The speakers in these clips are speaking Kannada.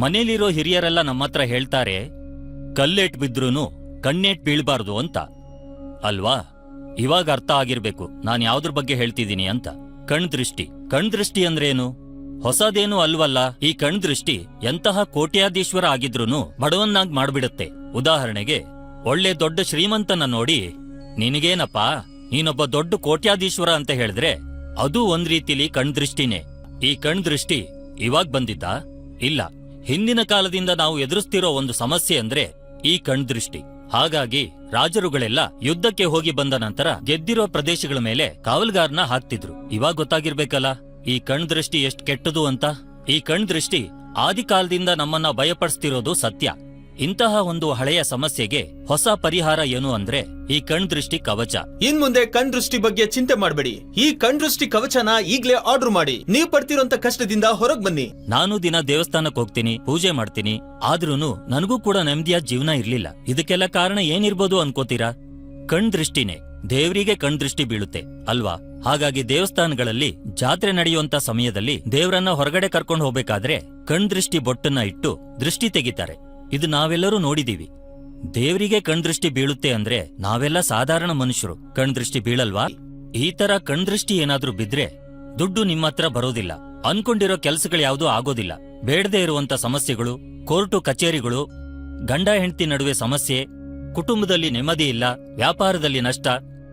ಮನೇಲಿರೋ ಹಿರಿಯರೆಲ್ಲ ನಮ್ಮ ಹತ್ರ ಹೇಳ್ತಾರೆ, ಕಲ್ಲೇಟ್ ಬಿದ್ರೂನು ಕಣ್ಣೇಟ್ ಬೀಳ್ಬಾರ್ದು ಅಂತ. ಅಲ್ವಾ? ಇವಾಗ ಅರ್ಥ ಆಗಿರ್ಬೇಕು. ನಾನು ಯಾವ್ದ್ರ ಬಗ್ಗೆ ಹೇಳ್ತಿದ್ದೀನಿ ಅಂತ. ಕಣ್ದೃಷ್ಟಿ. ದೃಷ್ಟಿ ಕಣ್ ದೃಷ್ಟಿ ಅಂದ್ರೇನು? ಹೊಸದೇನು ಅಲ್ವಲ್ಲ. ಈ ಕಣ್ದೃಷ್ಟಿ ಎಂತಹ ಕೋಟ್ಯಾಧೀಶ್ವರ ಆಗಿದ್ರೂನು ಬಡವನ್ನಾಗ್ ಮಾಡ್ಬಿಡುತ್ತೆ. ಉದಾಹರಣೆಗೆ, ಒಳ್ಳೆ ದೊಡ್ಡ ಶ್ರೀಮಂತನ ನೋಡಿ, ನಿನಗೇನಪ್ಪಾ? ನೀನೊಬ್ಬ ದೊಡ್ಡ ಕೋಟ್ಯಾಧೀಶ್ವರ ಅಂತ ಹೇಳಿದ್ರೆ ಅದು ಒಂದ್ ರೀತಿಲಿ ಕಣ್ದೃಷ್ಟಿನೇ. ಈ ಕಣ್ದೃಷ್ಟಿ ಇವಾಗ್ ಬಂದಿದ್ದ? ಇಲ್ಲ. ಹಿಂದಿನ ಕಾಲದಿಂದ ನಾವು ಎದುರಿಸ್ತಿರೋ ಒಂದು ಸಮಸ್ಯೆ ಅಂದ್ರೆ ಈ ಕಣ್ದೃಷ್ಟಿ. ಹಾಗಾಗಿ ರಾಜರುಗಳೆಲ್ಲ ಯುದ್ಧಕ್ಕೆ ಹೋಗಿ ಬಂದ ನಂತರ ಗೆದ್ದಿರೋ ಪ್ರದೇಶಗಳ ಮೇಲೆ ಕಾವಲ್ಗಾರ್ನ ಹಾಕ್ತಿದ್ರು. ಇವಾಗ ಗೊತ್ತಾಗಿರ್ಬೇಕಲ್ಲ, ಈ ಕಣ್ದೃಷ್ಟಿ ಎಷ್ಟ್ ಕೆಟ್ಟದು ಅಂತ? ಈ ಕಣ್ದೃಷ್ಟಿ ಆದಿಕಾಲದಿಂದ ನಮ್ಮನ್ನ ಭಯಪಡಿಸ್ತಿರೋದು ಸತ್ಯ. ಇಂತಹ ಒಂದು ಹಳೆಯ ಸಮಸ್ಯೆಗೆ ಹೊಸ ಪರಿಹಾರ ಏನು ಅಂದ್ರೆ ಈ ಕಣ್ದೃಷ್ಟಿ ಕವಚ. ಇನ್ ಮುಂದೆ ಕಣ್ ದೃಷ್ಟಿ ಬಗ್ಗೆ ಚಿಂತೆ ಮಾಡಬೇಡಿ. ಈ ಕಣ್ದೃಷ್ಟಿ ಕವಚನ ಈಗ್ಲೇ ಆರ್ಡರ್ ಮಾಡಿ. ನೀವ್ ಪಡ್ತಿರೋಂತ ಕಷ್ಟದಿಂದ ಹೊರಗ್ ಬನ್ನಿ. ನಾನು ದಿನ ದೇವಸ್ಥಾನಕ್ಕೆ ಹೋಗ್ತೀನಿ ಪೂಜೆ ಮಾಡ್ತೀನಿ. ಆದ್ರೂನು ನನಗೂ ಕೂಡ ನೆಮ್ಮದಿಯ ಜೀವನ ಇರ್ಲಿಲ್ಲ. ಇದಕ್ಕೆಲ್ಲ ಕಾರಣ ಏನಿರ್ಬೋದು ಅನ್ಕೋತೀರಾ? ಕಣ್ದೃಷ್ಟಿನೇ ದೇವರಿಗೆ ಕಣ್ ದೃಷ್ಟಿ ಬೀಳುತ್ತೆ ಅಲ್ವಾ? ಹಾಗಾಗಿ ದೇವಸ್ಥಾನಗಳಲ್ಲಿ ಜಾತ್ರೆ ನಡೆಯುವಂತ ಸಮಯದಲ್ಲಿ ದೇವರನ್ನ ಹೊರಗಡೆ ಕರ್ಕೊಂಡು ಹೋಗ್ಬೇಕಾದ್ರೆ ಕಣ್ ದೃಷ್ಟಿ ಬೊಟ್ಟನ್ನ ಇಟ್ಟು ದೃಷ್ಟಿ ತೆಗಿತಾರೆ. ಇದು ನಾವೆಲ್ಲರೂ ನೋಡಿದೀವಿ ದೇವರಿಗೆ ಕಣ್ದೃಷ್ಟಿ ಬೀಳುತ್ತೆ ಅಂದ್ರೆ ನಾವೆಲ್ಲ ಸಾಧಾರಣ ಮನುಷ್ಯರು. ಕಣ್ದೃಷ್ಟಿ ಬೀಳಲ್ವಾ? ಈ ತರ ಕಣ್ದೃಷ್ಟಿ ಏನಾದ್ರೂ ಬಿದ್ರೆ ದುಡ್ಡು ನಿಮ್ಮ ಹತ್ರ ಬರೋದಿಲ್ಲ. ಅನ್ಕೊಂಡಿರೋ ಕೆಲಸಗಳು ಯಾವುದೂ ಆಗೋದಿಲ್ಲ. ಬೇಡದೇ ಇರುವಂತ ಸಮಸ್ಯೆಗಳು, ಕೋರ್ಟು ಕಚೇರಿಗಳು, ಗಂಡ ಹೆಂಡತಿ ನಡುವೆ ಸಮಸ್ಯೆ, ಕುಟುಂಬದಲ್ಲಿ ನೆಮ್ಮದಿ ಇಲ್ಲ, ವ್ಯಾಪಾರದಲ್ಲಿ ನಷ್ಟ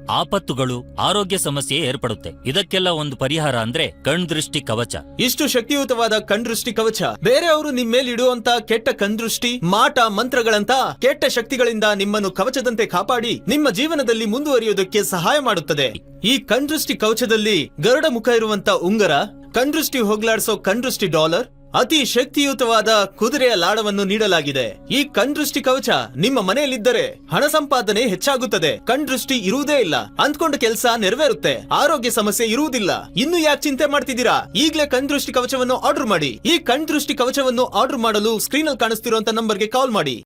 ಆಪತ್ತುಗಳು ಆರೋಗ್ಯ ಸಮಸ್ಯೆ ಏರ್ಪಡುತ್ತೆ. ಇದಕ್ಕೆಲ್ಲ ಒಂದು ಪರಿಹಾರ ಅಂದ್ರೆ ಕಣ್ದೃಷ್ಟಿ ಕವಚ. ಇಷ್ಟು ಶಕ್ತಿಯುತವಾದ ಕಣ್ದೃಷ್ಟಿ ಕವಚ. ಬೇರೆಯವರು ನಿಮ್ ಮೇಲೆ ಇಡುವಂತ ಕೆಟ್ಟ ಕಣ್ದೃಷ್ಟಿ ಮಾಟ, ಮಂತ್ರಗಳಂತ ಕೆಟ್ಟ ಶಕ್ತಿಗಳಿಂದ ನಿಮ್ಮನ್ನು ಕವಚದಂತೆ ಕಾಪಾಡಿ ನಿಮ್ಮ ಜೀವನದಲ್ಲಿ ಮುಂದುವರಿಯೋದಕ್ಕೆ ಸಹಾಯ ಮಾಡುತ್ತದೆ. ಈ ಕಣ್ದೃಷ್ಟಿ ಕವಚದಲ್ಲಿ ಗರುಡ ಮುಖ ಇರುವಂತ ಉಂಗರ ಕಣ್ದೃಷ್ಟಿ ಹೋಗ್ಲಾಡ್ಸೋ ಕಣ್ ದೃಷ್ಟಿ ಡಾಲರ್ ಅತಿ ಶಕ್ತಿಯುತವಾದ ಕುದುರೆಯ ಲಾಡವನ್ನು ನೀಡಲಾಗಿದೆ. ಈ ಕಣ್ದೃಷ್ಟಿ ಕವಚ ನಿಮ್ಮ ಮನೆಯಲ್ಲಿದ್ದರೆ ಹಣ ಸಂಪಾದನೆ ಹೆಚ್ಚಾಗುತ್ತದೆ. ಕಣ್ದೃಷ್ಟಿ ಇರುವುದೇ ಇಲ್ಲ. ಅಂದ್ಕೊಂಡ ಕೆಲಸ ನೆರವೇರುತ್ತೆ. ಆರೋಗ್ಯ ಸಮಸ್ಯೆ ಇರುವುದಿಲ್ಲ. ಇನ್ನು ಯಾಕೆ ಚಿಂತೆ ಮಾಡ್ತಿದ್ದೀರಾ? ಈಗಲೇ ಕಣ್ದೃಷ್ಟಿ ಕವಚವನ್ನು ಆರ್ಡರ್ ಮಾಡಿ. ಈ ಕಣ್ದೃಷ್ಟಿ ಕವಚವನ್ನು ಆರ್ಡರ್ ಮಾಡಲು ಸ್ಕ್ರೀನ್ ಅಲ್ಲಿ ಕಾಣಿಸ್ತಿರುವಂತ ನಂಬರ್ಗೆ ಕಾಲ್ ಮಾಡಿ.